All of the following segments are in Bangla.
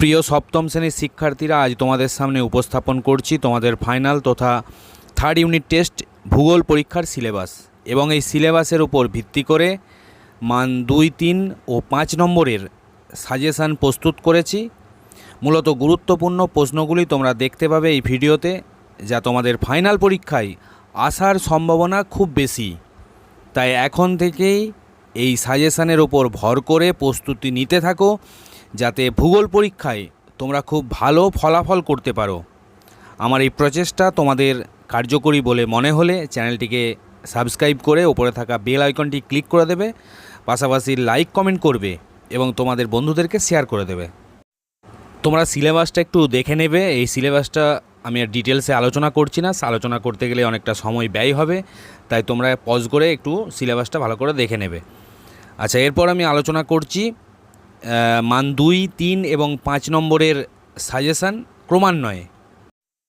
প্রিয় সপ্তম শ্রেণির শিক্ষার্থীরা, আজ তোমাদের সামনে উপস্থাপন করছি তোমাদের ফাইনাল তথা থার্ড ইউনিট টেস্ট ভূগোল পরীক্ষার সিলেবাস এবং এই সিলেবাসের উপর ভিত্তি করে মান দুই, তিন ও পাঁচ নম্বরের সাজেশান প্রস্তুত করেছি। মূলত গুরুত্বপূর্ণ প্রশ্নগুলি তোমরা দেখতে পাবে এই ভিডিওতে, যা তোমাদের ফাইনাল পরীক্ষায় আসার সম্ভাবনা খুব বেশি। তাই এখন থেকেই এই সাজেশানের ওপর ভর করে প্রস্তুতি নিতে থাকো। যাতে ভূগোল পরীক্ষায় তোমরা খুব ভালো ফলাফল করতে পারো। আমার এই প্রচেষ্টা তোমাদের কার্যকরী বলে মনে হলে চ্যানেলটিকে সাবস্ক্রাইব করে ওপরে থাকা বেল আইকনটি ক্লিক করে দেবে, পাশাপাশি লাইক, কমেন্ট করবে এবং তোমাদের বন্ধুদেরকে শেয়ার করে দেবে। তোমরা সিলেবাসটা একটু দেখে নেবে। এই সিলেবাসটা আমি আর ডিটেলসে আলোচনা করছি না। আলোচনা করতে গেলে অনেকটা সময় ব্যয় হবে। তাই তোমরা পজ করে একটু সিলেবাসটা ভালো করে দেখে নেবে। আচ্ছা এরপর আমি আলোচনা করছি মান দুই, তিন এবং পাঁচ নম্বরের সাজেশান ক্রমান্বয়ে।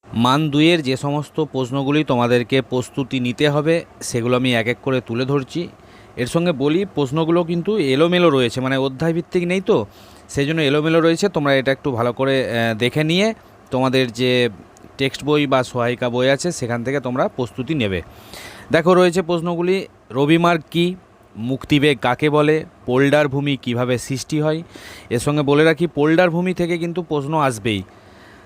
মান দুইয়ের যে সমস্ত প্রশ্নগুলি তোমাদেরকে প্রস্তুতি নিতে হবে, সেগুলো আমি এক এক করে তুলে ধরছি। এর সঙ্গে বলি, প্রশ্নগুলো কিন্তু এলোমেলো রয়েছে মানে অধ্যায় ভিত্তিক নেই তো? সেই জন্য এলোমেলো রয়েছে, তোমরা এটা একটু ভালো করে দেখে নিয়ে তোমাদের যে টেক্সট বই বা সহায়িকা বই আছে, সেখান থেকে তোমরা প্রস্তুতি নেবে। দেখো রয়েছে প্রশ্নগুলি রবিমার্গ কী? মুক্তিবেগ কাকে বলে, পোল্ডার ভূমি কীভাবে সৃষ্টি হয়? এর সঙ্গে বলে রাখি, পোল্ডার ভূমি থেকে কিন্তু প্রশ্ন আসবেই।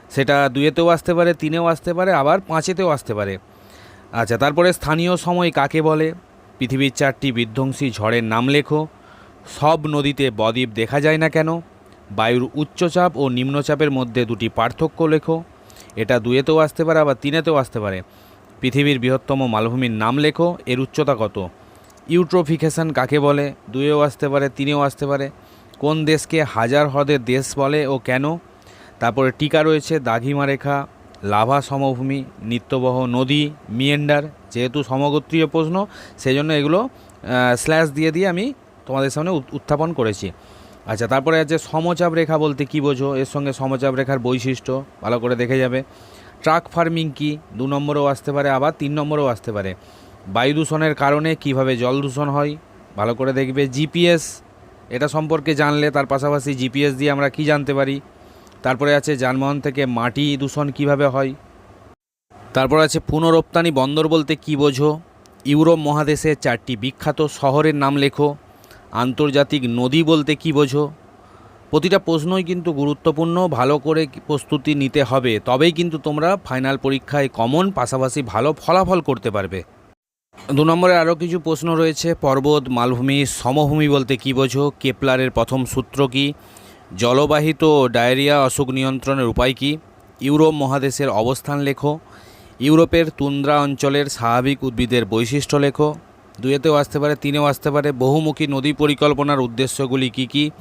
সেটা দুয়েতেও আসতে পারে, তিনেও আসতে পারে, আবার পাঁচেতেও আসতে পারে। আচ্ছা তারপরে স্থানীয় সময় কাকে বলে? পৃথিবীর চারটি বিধ্বংসী ঝড়ের নাম লেখো। সব নদীতে বদ্বীপ দেখা যায় না কেন? বায়ুর উচ্চচাপ ও নিম্নচাপের মধ্যে দুটি পার্থক্য লেখো। এটা দুয়েতেও আসতে পারে, আবার তিনেতেও আসতে পারে। পৃথিবীর বৃহত্তম মালভূমির নাম লেখো, এর উচ্চতা কত? ইউট্রোফিকেশন কাকে বলে? দুয়েও আসতে পারে, তিনেও আসতে পারে। কোন দেশকে হাজার হ্রদের দেশ বলে ও কেন? তারপরে টিকা রয়েছে দাঘিমা রেখা লাভা সমভূমি, নিত্যবহ নদী, মিয়েন্ডার, যেহেতু সমগোত্রীয় প্রশ্ন সেই জন্য এগুলো স্ল্যাশ দিয়ে দিয়ে আমি তোমাদের সামনে উত্থাপন করেছি। আচ্ছা তারপরে আছে সমচাপ রেখা বলতে কী বোঝো? এর সঙ্গে সমচাপ রেখার বৈশিষ্ট্য, ভালো করে দেখে যাবে। ট্রাক ফার্মিং কি? দু নম্বরেও আসতে পারে, আবার তিন নম্বরেও আসতে পারে। বায়ু দূষণের কারণে কীভাবে জল দূষণ হয়, ভালো করে দেখবে জিপিএস, এটা সম্পর্কে জানলে তার পাশাপাশি জিপিএস দিয়ে আমরা কি জানতে পারি? তারপরে আছে যানবাহন থেকে মাটি দূষণ কীভাবে হয়? তারপর আছে পুনরপ্তানি বন্দর বলতে কি বোঝো? ইউরোপ মহাদেশে চারটি বিখ্যাত শহরের নাম লেখো। আন্তর্জাতিক নদী বলতে কি বোঝো? প্রতিটা প্রশ্নই কিন্তু গুরুত্বপূর্ণ, ভালো করে প্রস্তুতি নিতে হবে। তবেই কিন্তু তোমরা ফাইনাল পরীক্ষায় কমন, পাশাপাশি ভালো ফলাফল করতে পারবে। দু নম্বরে আরও কিছু প্রশ্ন রয়েছে। পর্বত, মালভূমি, সমভূমি বলতে কী বোঝো? কেপলারের প্রথম সূত্র কী? জলবাহিত ডায়রিয়া, অসুখ নিয়ন্ত্রণের উপায় কী? ইউরোপ মহাদেশের অবস্থান লেখো। ইউরোপের তুন্দ্রা অঞ্চলের স্বাভাবিক উদ্ভিদের বৈশিষ্ট্য লেখো। দুয়েতেও আসতে পারে, তিনেও আসতে পারে। বহুমুখী নদী পরিকল্পনার উদ্দেশ্যগুলি কী কী?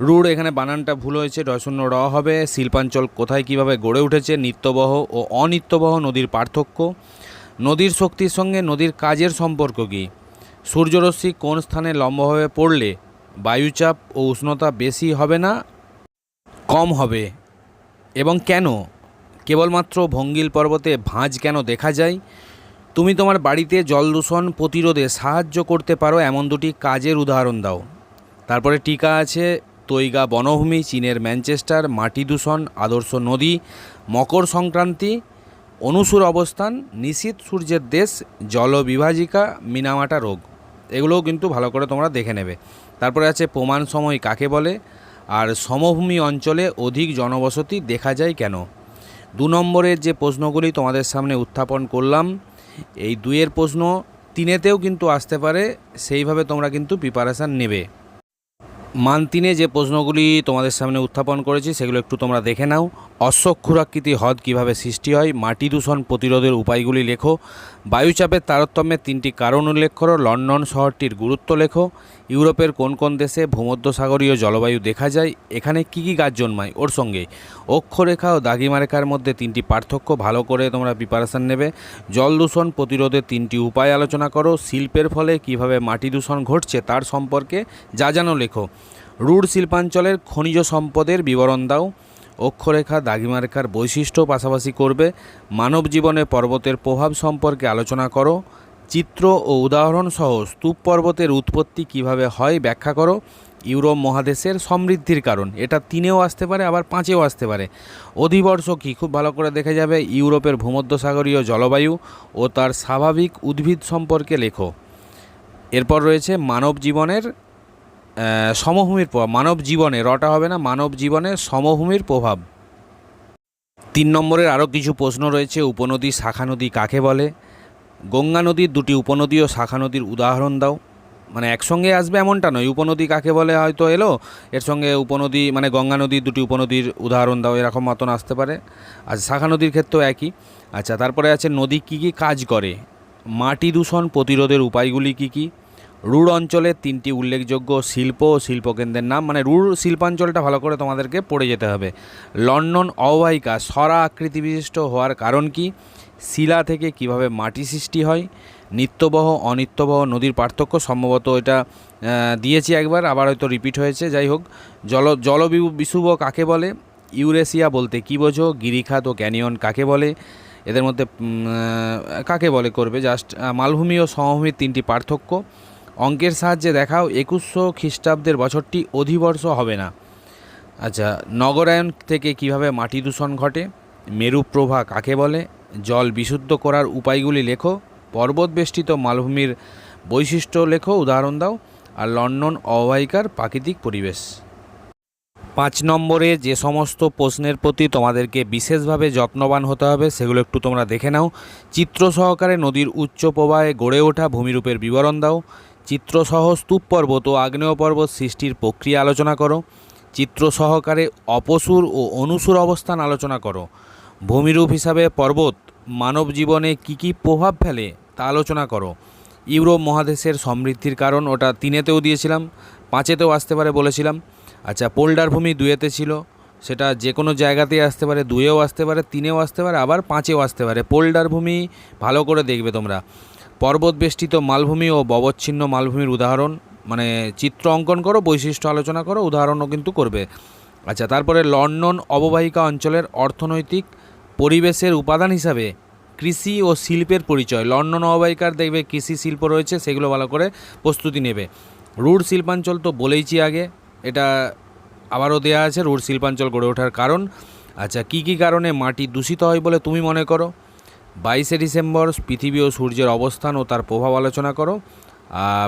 রুড, এখানে বানানটা ভুল হয়েছে ডশূন্য র হবে। শিল্পাঞ্চল কোথায় কীভাবে গড়ে উঠেছে? নিত্যবহ ও অনিত্যবহ নদীর পার্থক্য। নদীর শক্তির সঙ্গে নদীর কাজের সম্পর্ক কী? সূর্যরশ্মি কোন স্থানে লম্বভাবে পড়লে বায়ুচাপ ও উষ্ণতা বেশি হবে না, কম হবে? এবং কেন? কেবলমাত্র ভঙ্গিল পর্বতে ভাঁজ কেন দেখা যায়? তুমি তোমার বাড়িতে জল দূষণ প্রতিরোধে সাহায্য করতে পারো এমন দুটি কাজের উদাহরণ দাও। তারপরে টিকা আছে, তৈগা বনভূমি, চীনের ম্যানচেস্টার, মাটি দূষণ, আদর্শ নদী, মকর সংক্রান্তি অনুসুর অবস্থান, নিশীত সূর্যের দেশ, জলবিভাজিকা, মিনামাটা রোগ। এগুলোও কিন্তু ভালো করে তোমরা দেখে নেবে। তারপরে আছে প্রমাণ সময় কাকে বলে? আর সমভূমি অঞ্চলে অধিক জনবসতি দেখা যায় কেন? দু নম্বরের যে প্রশ্নগুলি তোমাদের সামনে উত্থাপন করলাম, এই দুইয়ের প্রশ্ন তিনেতেও কিন্তু আসতে পারে, সেইভাবে তোমরা কিন্তু প্রিপারেশান নেবে। মান তিনে যে প্রশ্নগুলি তোমাদের সামনে উত্থাপন করেছি, সেগুলো একটু তোমরা দেখে নাও। অশ্বক্ষুরাকৃতি হ্রদ কীভাবে সৃষ্টি হয়, মাটি দূষণ প্রতিরোধের উপায়গুলি লেখো, বায়ুচাপের তারতম্যের তিনটি কারণ উল্লেখ করো, লন্ডন শহরটির গুরুত্ব লেখো, ইউরোপের কোন কোন দেশে ভূমধ্যসাগরীয় জলবায়ু দেখা যায়, এখানে কি কি গাছ জন্মায়, ওর সঙ্গে। অক্ষরেখা ও দাগিমারেখার মধ্যে তিনটি পার্থক্য ভালো করে তোমরা প্রিপারেশান নেবে। জল দূষণ প্রতিরোধের তিনটি উপায় আলোচনা করো, শিল্পের ফলে কীভাবে মাটি দূষণ ঘটছে তার সম্পর্কে যা জানো লেখো। রুড শিল্পাঞ্চলের খনিজ সম্পদের বিবরণ দাও। অক্ষরেখা দাগিমা রেখার বৈশিষ্ট্য পাশাপাশি করবে। মানব জীবনে পর্বতের প্রভাব সম্পর্কে আলোচনা করো। চিত্র ও উদাহরণ সহ স্তূপ পর্বতের উৎপত্তি কীভাবে হয় ব্যাখ্যা করো। ইউরোপ মহাদেশের সমৃদ্ধির কারণ, এটা তিনেও আসতে পারে, আবার পাঁচেও আসতে পারে। অধিবর্ষ কী খুব ভালো করে দেখে যাবে, ইউরোপের ভূমধ্যসাগরীয় জলবায়ু ও তার স্বাভাবিক উদ্ভিদ সম্পর্কে লেখো। এরপর রয়েছে মানব জীবনের সমভূমির প্রভাব, মানব জীবনে, রটা হবে না, মানব জীবনে সমভূমির প্রভাব। তিন নম্বরের আরও কিছু প্রশ্ন রয়েছে, উপনদী, শাখা নদী কাকে বলে? গঙ্গা নদীর দুটি উপনদী ও শাখা নদীর উদাহরণ দাও। মানে একসঙ্গে আসবে এমনটা নয়, উপনদী কাকে বলে হয়তো এলো? এর সঙ্গে উপনদী মানে গঙ্গা নদীর দুটি উপনদীর উদাহরণ দাও, এরকম মতন আসতে পারে। আর শাখা নদীর ক্ষেত্রেও একই। আচ্ছা তারপরে আছে নদী কী কী কাজ করে? মাটি দূষণ প্রতিরোধের উপায়গুলি কী কী? রুড় অঞ্চলের তিনটি উল্লেখযোগ্য শিল্প ও শিল্পকেন্দ্রের নাম। মানে রুড় শিল্পাঞ্চলটা ভালো করে তোমাদেরকে পড়ে যেতে হবে। লন্ডন অববাহিকা সরা আকৃতি বিশিষ্ট হওয়ার কারণ কি? শিলা থেকে কীভাবে মাটি সৃষ্টি হয়? নিত্যবহ, অনিত্যবহ নদীর পার্থক্য সম্ভবত এটা দিয়েছি একবার, আবার হয়তো রিপিট হয়েছে। যাই হোক, জল জলবিশুব কাকে বলে? ইউরেশিয়া বলতে কী বোঝো? গিরিখাত ও ক্যানিয়ন কাকে বলে? এদের মধ্যে কাকে বলে করবে? জাস্ট মালভূমি ও সমভূমির তিনটি পার্থক্য। অঙ্কের সাহায্যে দেখাও, একুশশো খ্রিস্টাব্দের বছরটি অধিবর্ষ হবে না। আচ্ছা নগরায়ন থেকে কীভাবে মাটি দূষণ ঘটে? মেরুপ্রভা কাকে বলে? জল বিশুদ্ধ করার উপায়গুলি লেখো। পর্বত বেষ্টিত মালভূমির বৈশিষ্ট্য লেখো, উদাহরণ দাও। আর লন্ডন অববাহিকার প্রাকৃতিক পরিবেশ। পাঁচ নম্বরে যে সমস্ত প্রশ্নের প্রতি তোমাদেরকে বিশেষভাবে যত্নবান হতে হবে, সেগুলো একটু তোমরা দেখে নাও। চিত্র সহকারে নদীর উচ্চ প্রবাহে গড়ে ওঠা ভূমিরূপের বিবরণ দাও। চিত্রসহ স্তূপ পর্বত ও আগ্নেয় পর্বত সৃষ্টির প্রক্রিয়া আলোচনা করো। চিত্র সহকারে অপসুর ও অনুসুর অবস্থান আলোচনা করো। ভূমিরূপ হিসাবে পর্বত মানব জীবনে কী কী প্রভাব ফেলে তা আলোচনা করো। ইউরোপ মহাদেশের সমৃদ্ধির কারণ ওটা তিনেতেও দিয়েছিলাম, পাঁচেতেও আসতে পারে বলেছিলাম। আচ্ছা পোল্ডার ভূমি দুয়েতে ছিল, সেটা যে কোনো জায়গাতেই আসতে পারে দুয়েও আসতে পারে, তিনেও আসতে পারে, আবার পাঁচেও আসতে পারে। পোল্ডার ভূমি ভালো করে দেখবে তোমরা। পর্বত বেষ্টিত মালভূমি ও ববচ্ছিন্ন মালভূমির উদাহরণ মানে চিত্র অঙ্কন করো, বৈশিষ্ট্য আলোচনা করো, উদাহরণও কিন্তু করবে। আচ্ছা তারপরে লন্ডন অববাহিকা অঞ্চলের অর্থনৈতিক পরিবেশের উপাদান হিসাবে কৃষি ও শিল্পের পরিচয়। লন্ডন অববাহিকার দেখবে কৃষি শিল্প রয়েছে, সেগুলো ভালো করে প্রস্তুতি নেবে। রুড় শিল্পাঞ্চল তো বলেইছি আগে, এটা আবারও দেয়া আছে রুড় শিল্পাঞ্চল গড়ে ওঠার কারণ। আচ্ছা কী কী কারণে মাটি দূষিত হয় বলে তুমি মনে করো? বাইশে ডিসেম্বর পৃথিবী ও সূর্যের অবস্থান ও তার প্রভাব আলোচনা করো।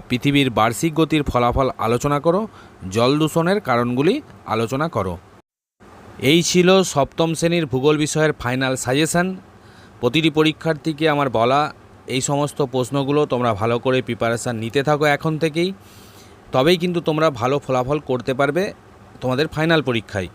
পৃথিবীর বার্ষিক গতির ফলাফল আলোচনা করো। জল দূষণের কারণগুলি আলোচনা করো। এই ছিল সপ্তম শ্রেণির ভূগোল বিষয়ের ফাইনাল সাজেশান। প্রতিটি পরীক্ষার্থীকে আমার বলা এই সমস্ত প্রশ্নগুলো তোমরা ভালো করে প্রিপারেশান নিতে থাকো এখন থেকেই। তবেই কিন্তু তোমরা ভালো ফলাফল করতে পারবে তোমাদের ফাইনাল পরীক্ষায়।